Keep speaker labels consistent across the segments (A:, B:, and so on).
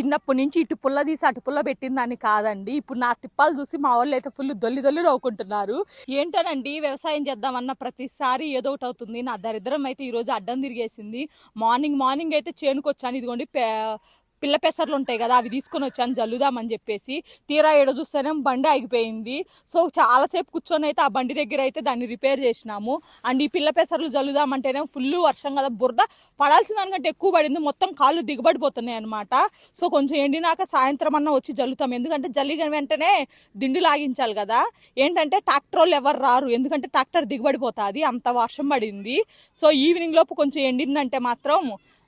A: చిన్నప్పటి నుంచి ఇటు పుల్ల తీసి అటు పుల్ల పెట్టిందని కాదండి. ఇప్పుడు నా తిప్పాలు చూసి మా వాళ్ళు అయితే ఫుల్ దొల్లి దొల్లి నవ్వుకుంటున్నారు. ఏంటనండి వ్యవసాయం చేద్దామన్న ప్రతిసారి ఏదో ఒకటి అవుతుంది. నా దరిద్రం అయితే ఈరోజు అడ్డం తిరిగేసింది. మార్నింగ్ మార్నింగ్ అయితే చేనుకొచ్చాను. ఇదిగోండి పే- పిల్ల పెసర్లు ఉంటాయి కదా అవి తీసుకొని వచ్చాను జల్లుదామని చెప్పేసి. తీరా ఏడ చూస్తేనే బండి ఆగిపోయింది. సో చాలాసేపు కూర్చొని అయితే ఆ బండి దగ్గర అయితే దాన్ని రిపేర్ చేసినాము. అండ్ ఈ పిల్ల పెసర్లు జల్లుదామంటేనే ఫుల్ వర్షం కదా బురద పడాల్సిన దానికంటే ఎక్కువ పడింది. మొత్తం కాళ్ళు దిగబడిపోతున్నాయి అనమాట సో కొంచెం ఎండినాక సాయంత్రం అన్నా వచ్చి జల్లుతాం. ఎందుకంటే జల్లిన వెంటనే దిండు లాగించాలి కదా. ఏంటంటే ట్రాక్టర్ వాళ్ళు ఎవరు రారు. ఎందుకంటే ట్రాక్టర్ దిగబడిపోతుంది అంత వర్షం పడింది. సో ఈవినింగ్ లోపు కొంచెం ఎండిందంటే మాత్రం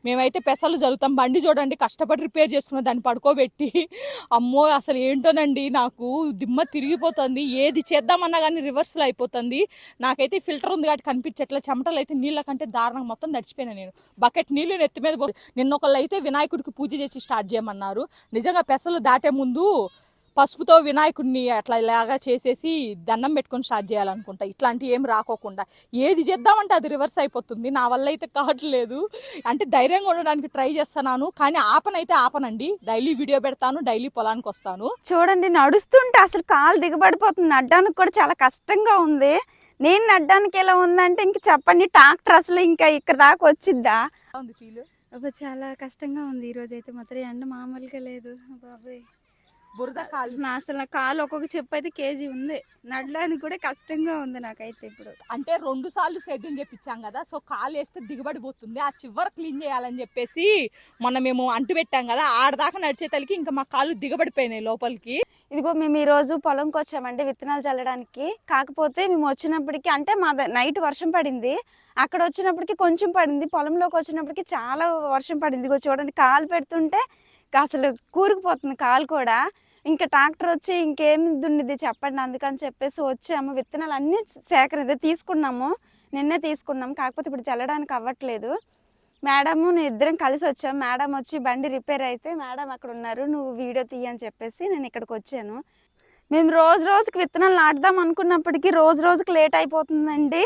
A: మేమైతే పెసలు జరుగుతాం బండి చూడండి కష్టపడి రిపేర్ చేసుకున్న దాన్ని పడుకోబెట్టి. అమ్మో అసలు ఏంటోనండి నాకు దిమ్మ తిరిగిపోతుంది. ఏది చేద్దామన్నా కానీ రివర్స్లో అయిపోతుంది. నాకైతే ఫిల్టర్ ఉంది కాబట్టి కనిపించట్లే చెమటలు అయితే నీళ్ళ కంటే దారుణంగా మొత్తం నడిచిపోయినా నేను. బకెట్ నీళ్ళు నెత్తి మీద పో- నిన్న ఒకళ్ళు అయితే వినాయకుడికి పూజ చేసి స్టార్ట్ చేయమన్నారు. నిజంగా పెసలు దాటే ముందు పసుపుతో వినాయకుడిని అట్లా ఇలాగా చేసేసి దండం పెట్టుకొని స్టార్ట్ చేయాలనుకుంటా. ఇట్లాంటి ఏం రాకోకుండా. ఏది చేద్దామంటే అది రివర్స్ అయిపోతుంది. నా వల్ల అయితే కావట్లేదు అంటే ధైర్యంగా ఉండడానికి ట్రై చేస్తున్నాను. కానీ ఆపనైతే ఆపనండి. డైలీ వీడియో పెడతాను డైలీ పొలానికి వస్తాను.
B: చూడండి నడుస్తుంటే అసలు కాలు దిగబడిపోతుంది. నడ్డానికి కూడా చాలా కష్టంగా ఉంది. నేను నడ్డానికి ఎలా ఉందంటే ఇంక చెప్పండి. ట్రాక్టర్ అసలు ఇంకా ఇక్కడ దాకా వచ్చిద్దా?
A: ఉంది ఫీల్
B: అబ్బా చాలా కష్టంగా ఉంది. ఈ రోజు అయితే మాత్రం ఎండ మామూలుగా లేదు. బాబాయ్.
A: బురద కాలు.
B: నా అసలు నా కాలు ఒక్కొక్క చెప్పు అయితే కేజీ ఉంది. నడడానికి కూడా కష్టంగా ఉంది నాకైతే ఇప్పుడు.
A: అంటే రెండు సార్లు సేద్యం చేపించాం కదా సో కాలు వేస్తే దిగబడిపోతుంది ఆ చివరి క్లీన్ చేయాలని చెప్పేసి మొన్న మేము అంటు పెట్టాం కదా ఆడదాకా నడిచేతలకి ఇంకా మా కాళ్ళు దిగబడిపోయినాయి లోపలికి.
B: ఇదిగో మేము ఈ రోజు పొలంకి వచ్చామండి విత్తనాలు చల్లడానికి. కాకపోతే మేము వచ్చినప్పటికి అంటే మా నైట్ వర్షం పడింది. అక్కడ వచ్చినప్పటికి కొంచెం పడింది పొలంలోకి వచ్చినప్పటికి చాలా వర్షం పడింది. ఇదిగో చూడండి కాలు పెడుతుంటే అసలు కూరుకుపోతుంది కాలు కూడా. ఇంకా ట్రాక్టర్ వచ్చి ఇంకేమి దున్నిది చెప్పండి అందుకని చెప్పేసి వచ్చాము. విత్తనాలు అన్నీ సేకరింది తీసుకున్నాము. నిన్నే తీసుకున్నాము. కాకపోతే ఇప్పుడు చల్లడానికి అవ్వట్లేదు. మేడము నేను ఇద్దరం కలిసి వచ్చాము. మేడం వచ్చి బండి రిపేర్ అయితే మేడం అక్కడ ఉన్నారు. నువ్వు వీడియో తీయని చెప్పేసి నేను ఇక్కడికి వచ్చాను. మేము రోజు రోజుకి విత్తనాలు నాటుదాం అనుకున్నప్పటికీ రోజు రోజుకి లేట్ అయిపోతుందండి.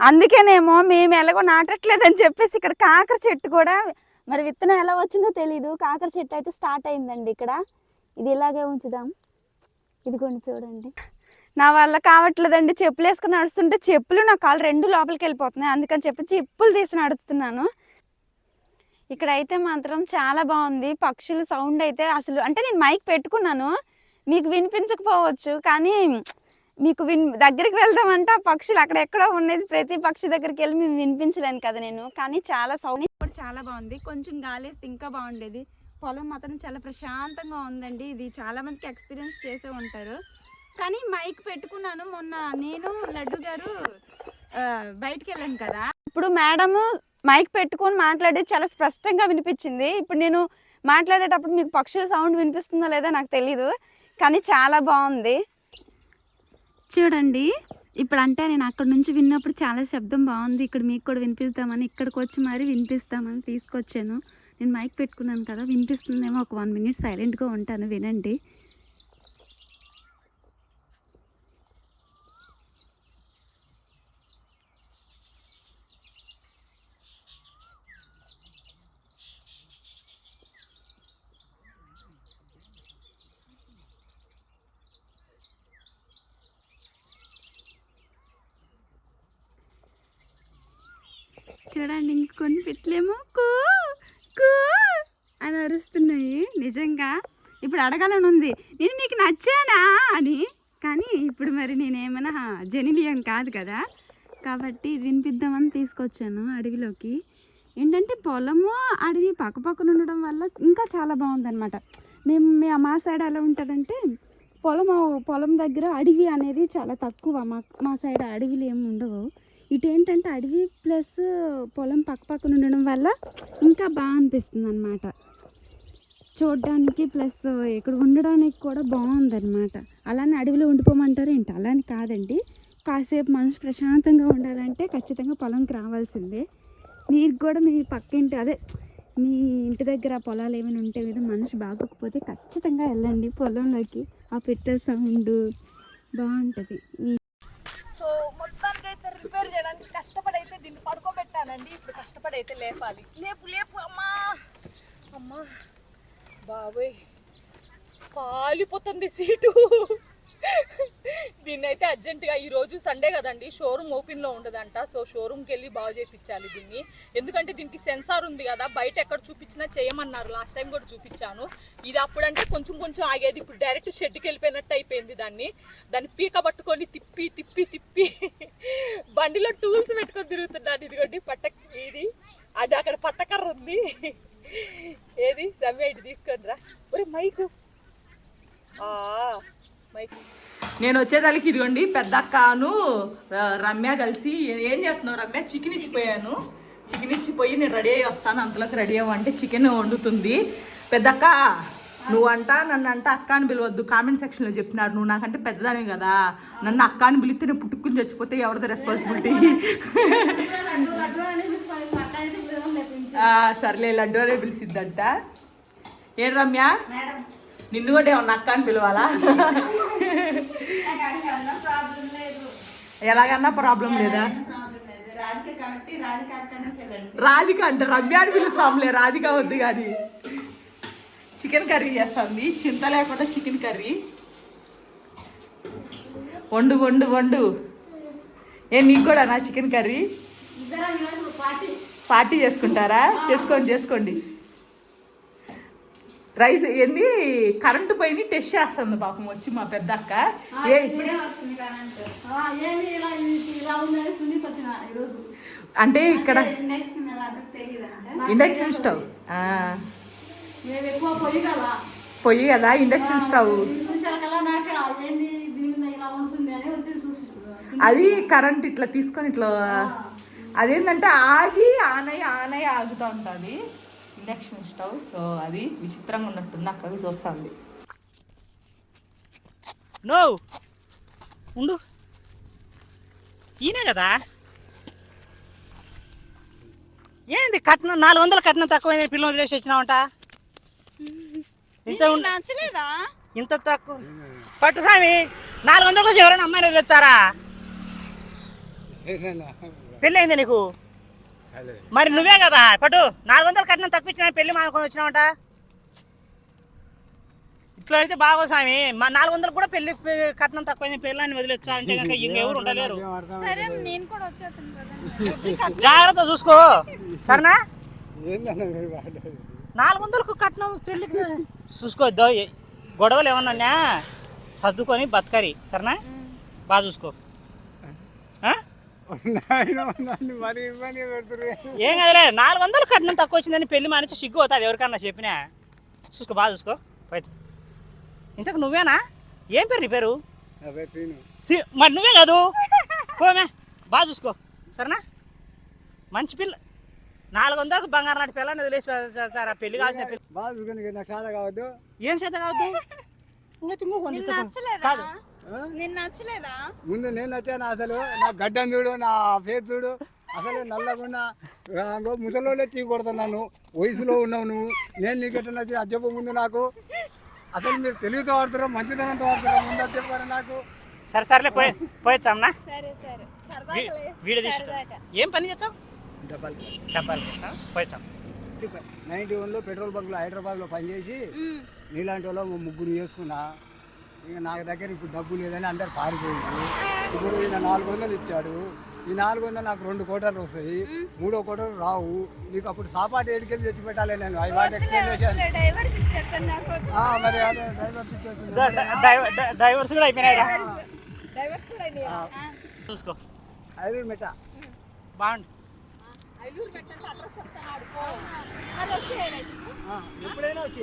B: అందుకేనేమో మేము ఎలాగో నాటట్లేదని చెప్పేసి ఇక్కడ కాకర చెట్టు కూడా మరి విత్తనం ఎలా వచ్చిందో తెలీదు. కాకర చెట్టు అయితే స్టార్ట్ అయిందండి ఇక్కడ. ఇది ఇలాగే ఉంచుదాం. ఇదిగోండి చూడండి. నా వల్ల కావట్లేదండి. చెప్పులు వేసుకుని నడుస్తుంటే చెప్పులు నా కాళ్ళు రెండు లోపలికి వెళ్ళిపోతున్నాయి. అందుకని చెప్పి చెప్పులు తీసి నడుస్తున్నాను ఇక్కడ అయితే మాత్రం చాలా బాగుంది. పక్షుల సౌండ్ అయితే అసలు అంటే నేను మైక్ పెట్టుకున్నాను. మీకు వినిపించకపోవచ్చు కానీ మీకు విన్ దగ్గరికి వెళ్దామంటే ఆ పక్షులు అక్కడ ఎక్కడో ఉన్నది ప్రతి పక్షి దగ్గరికి వెళ్ళి మేము వినిపించలేను కదా నేను. కానీ చాలా సౌండ్ కూడా చాలా బాగుంది. కొంచెం గాలి వేస్తే ఇంకా బాగుండేది. పొలం మాత్రం చాలా ప్రశాంతంగా ఉందండి. ఇది చాలా మందికి ఎక్స్పీరియన్స్ చేసే ఉంటారు. కానీ మైక్ పెట్టుకున్నాను. మొన్న నేను లడ్డు గారు బయటికి వెళ్ళాను కదా. ఇప్పుడు మేడము మైక్ పెట్టుకొని మాట్లాడేది చాలా స్పష్టంగా వినిపించింది. ఇప్పుడు నేను మాట్లాడేటప్పుడు మీకు పక్షుల సౌండ్ వినిపిస్తుందో లేదో నాకు తెలీదు. కానీ చాలా బాగుంది. చూడండి. ఇప్పుడు అంటే నేను అక్కడ నుంచి విన్నప్పుడు చాలా శబ్దం బాగుంది. ఇక్కడ మీకు కూడా వినిపిస్తామని ఇక్కడికి వచ్చి మరీ వినిపిస్తామని తీసుకొచ్చాను. నేను మైక్ పెట్టుకున్నాను కదా వినిపిస్తుందేమో ఒక వన్ మినిట్ సైలెంట్గా ఉంటాను వినండి. చూడండి ఇంకొన్ని పిట్లేమో కూ కూ అని అరుస్తున్నాయి. నిజంగా ఇప్పుడు అడగాలని ఉంది. నేను మీకు నచ్చానా అని. కానీ ఇప్పుడు మరి నేనేమైనా జెనిలియన్ కాదు కదా. కాబట్టి ఇది వినిపిద్దామని తీసుకొచ్చాను అడవిలోకి. ఏంటంటే పొలము అడవి పక్క పక్కన ఉండడం వల్ల ఇంకా చాలా బాగుందన్నమాట. మేము మే- మా సైడ్ ఎలా ఉంటుందంటే పొలం పొలం దగ్గర అడవి అనేది చాలా తక్కువ. మా మా సైడ్ అడవిలు ఏమి ఉండవు. ఇటు ఏంటంటే అడవి ప్లస్ పొలం పక్క పక్కన ఉండడం వల్ల ఇంకా బాగా అనిపిస్తుంది అనమాట చూడడానికి ప్లస్ ఇక్కడ ఉండడానికి కూడా బాగుందన్నమాట. అలానే అడవిలో ఉండిపోమంటారు ఏంటి? అలా అని కాదండి. కాసేపు మనసు ప్రశాంతంగా ఉండాలంటే ఖచ్చితంగా పొలంకి రావాల్సిందే. మీరు కూడా మీ పక్కింటి అదే మీ ఇంటి దగ్గర పొలాలు ఏమైనా ఉంటే కదా మనసు బాగోకపోతే ఖచ్చితంగా వెళ్ళండి పొలంలోకి. ఆ పెట్టే సౌండ్ బాగుంటుంది.
A: సో ప్రిపేర్ చేయడానికి కష్టపడైతే దీన్ని పడుకోబెట్టానండి. ఇప్పుడు కష్టపడి అయితే లేపాలి. లేపు లేపు అమ్మా. అమ్మా. బాబోయ్. కాలిపోతుంది సీటు. దీన్ని అయితే అర్జెంటుగా ఈ రోజు సండే కదండి. షోరూమ్ ఓపెన్లో ఉండదంట. సో షోరూమ్కి వెళ్ళి బాగు చేయించాలి దీన్ని. ఎందుకంటే దీనికి సెన్సార్ ఉంది కదా. బయట ఎక్కడ చూపించినా చేయమన్నారు. లాస్ట్ టైం కూడా చూపించాను ఇది అప్పుడంటే కొంచెం కొంచెం ఆగేది. ఇప్పుడు డైరెక్ట్ షెడ్కి వెళ్ళిపోయినట్టు అయిపోయింది దాన్ని. దాన్ని పీక పట్టుకొని తిప్పి తిప్పి తిప్పి బండిలో టూల్స్ పెట్టుకొని తిరుగుతున్నాను. ఇదిగోండి పట్ట ఇది. అది అక్కడ పట్టకర్ర ఉంది. ఏది? రమ్య ఇటు తీసుకొని రా ఒరే మైకు ఆ, మైక్ నేను వచ్చేదానికి ఇదిగోండి పెద్ద అక్కను రమ్య కలిసి ఏం చేస్తున్నావు రమ్య? చికెన్ ఇచ్చిపోయాను. చికెన్ ఇచ్చిపోయి నేను రెడీ అయ్యి వస్తాను అంతలోకి రెడీ అవ్వంటే చికెన్ వండుతుంది. పెద్దక్క నువ్వంట నన్ను అంట అక్క అని పిలవద్దు. కామెంట్ సెక్షన్లో చెప్పినారు నువ్వు నాకంటే పెద్దదానివి కదా. నన్ను అక్క అని పిలిస్తే నేను పుట్టుకుని చచ్చిపోతే ఎవరిది రెస్పాన్సిబిలిటీ సర్లే లడ్డు అనే పిలిచిద్దంట ఏం రమ్య? నిన్ను కూడా ఏమన్నా అక్క అని పిలవాలా? ఎలాగన్నా ప్రాబ్లం లేదా? రాధిక అంట రమ్య అని పిలుస్తాంలే రాధిక వద్దు కానీ. చికెన్ కర్రీ చేస్తుంది చింత లేకుండా చికెన్ కర్రీ. వండు వండు వండు. ఏ నీకు కూడా నా చికెన్ కర్రీ? పార్టీ. చేసుకుంటారా? చేసుకోండి చేసుకోండి. రైస్ ఏంది? కరెంటు పోయి టెస్ట్ చేస్తుంది పాపం వచ్చి మా పెద్ద అక్క ఏ అంటే ఇక్కడ ఇండక్షన్ స్టవ్.
C: పొయ్యి కదా.
A: Induction stove. అది కరెంట్ ఇట్లా తీసుకొని ఇట్లా అదేంటంటే ఆగి ఆనయ్య ఆనయ్య ఆగుతూ ఉంటుంది. ఇండక్షన్ స్టవ్ సో అది విచిత్రంగా ఉన్నట్టుంది. అక్కకి చూస్తుంది.
D: నో! ఉండు. ఈయనే కదా? ఏంది కట్నం? నాలుగు వందల కట్నం తక్కువైంది పిల్లలు వదిలేసి వచ్చినావంట? ఇంత
B: నచ్చలేదా?
D: ఇంత తక్కువ పట్టు స్వామి నాలుగు వందల కోసం ఎవరైనా అమ్మాయిని వదిలేచ్చారా పెళ్ళి అయింది నీకు? మరి నువ్వే కదా పట్టు. నాలుగు వందల కట్నం తక్కువ ఇచ్చిన పెళ్ళి మానుకొని వచ్చినావంట. ఇట్లా అయితే బాగో స్వామి. మా నాలుగు వందలు కూడా పెళ్ళి కట్నం తక్కువ పెళ్ళాన్ని వదిలేచ్చా అంటే కనుక ఇంకెవరు ఉండలేరు.
B: సరే నేను కూడా వచ్చేస్తాను కదా.
D: జాగ్రత్త చూసుకో. సరేనా? నాలుగు వందలకు కట్నం పెళ్ళికి చూసుకోవద్దు గొడవలు ఏమన్నా సర్దుకొని బతకరి. సరేనా? బాగా చూసుకో ఆ?
E: మరి ఇబ్బంది పెడుతురు
D: ఏం కదలే నాలుగు వందలు కట్నం తక్కువ వచ్చిందని పెళ్ళి మానేసి సిగ్గు అవుతుంది ఎవరికన్నా చెప్పినా? చూసుకో బాగా చూసుకో. ఇంతకు నువ్వేనా? ఏం పేరు నీ పేరు? సి- మరి నువ్వే కాదు? పోమే బాగా చూసుకో. సరేనా? మంచి పిల్ల. నాలుగు వందలకు బంగారం నాటి పిల్లని వదిలేసి పెళ్ళి కావాల్సిన పిల్ల.
E: బాగా చూసుకొని నాకు చాలా కావద్దు.
D: ఏం చేత కావద్దు? ఇంకా తింగు కాదు.
B: నిన్ను నచ్చలేదా?
E: ముందు నేను వచ్చాను అసలు. నా గడ్డం చూడు నా ఫేస్ చూడు. అసలు నల్లగున్నా. ముసలోళ్ళే చీ కొడుతున్నాను. వయసులో ఉన్నావు నువ్వు. నేను నీకెట్లా నచ్చి చెప్పు ముందు నాకు. అసలు మీరు తెలివితో ఆడుతున్నా మంచిదనంతో ఆడుతున్నా ముందు చెప్పారు నాకు?
D: సరే సరేలే పోయి
B: సరే
D: వీడియో. ఏం పని చేస్తావు?
E: డబ్బాలు.
D: చెప్పాలి పోయొచ్చాం
E: నైన్టీ వన్లో పెట్రోల్ బంక్లో హైదరాబాద్లో పనిచేసి నీలాంటి వాళ్ళ ముగ్గురు చేసుకున్నా. ఇక నాకు దగ్గర ఇప్పుడు డబ్బు లేదని అందరు పారిపోయింది ఇప్పుడు ఈయన నాలుగు వందలు ఇచ్చాడు. ఈ నాలుగు వందలు నాకు రెండు కోటర్లు వస్తాయి. మూడో కోటర్లు రావు. నీకు అప్పుడు సాపాటు ఏడికెళ్ళి తెచ్చి పెట్టాలి నేను. ఐ వాట్ ఎక్స్ప్లెనేషన్
B: డ్రైవర్ ఇచ్చేస్తాను. నాకు
E: మరి
D: డ్రైవర్స్ కూడా అయిపోయినాయి చూసుకో.
E: ఐదు
D: బాగుంది
E: ఎప్పుడైనా వచ్చి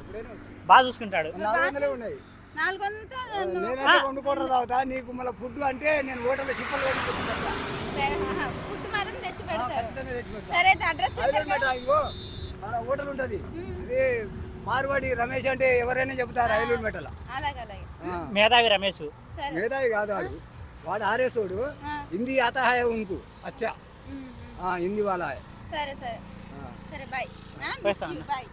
E: ఎప్పుడైనా వచ్చి
D: బాగా చూసుకుంటాడు.
E: నాలుగు వందలే ఉన్నాయి. నేనైతే వండుకోవడం తాగుతా. నీకు మళ్ళీ ఫుడ్ అంటే నేను హోటల్లో చిప్పలు హోటల్ ఉంటుంది. ఇది మార్వాడి రమేష్ అంటే ఎవరైనా చెప్తారు ఐలూరు మెటల
D: మేధావి రమేష్.
E: మేధావి కాదు వాడు. వాడు ఆరేసోడు హిందీ
B: ఆతాహాయ
E: ఉంకు అచ్చా. హిందీ వాళ్ళ
B: సరే సరే. సరే బాయ్. బాయ్.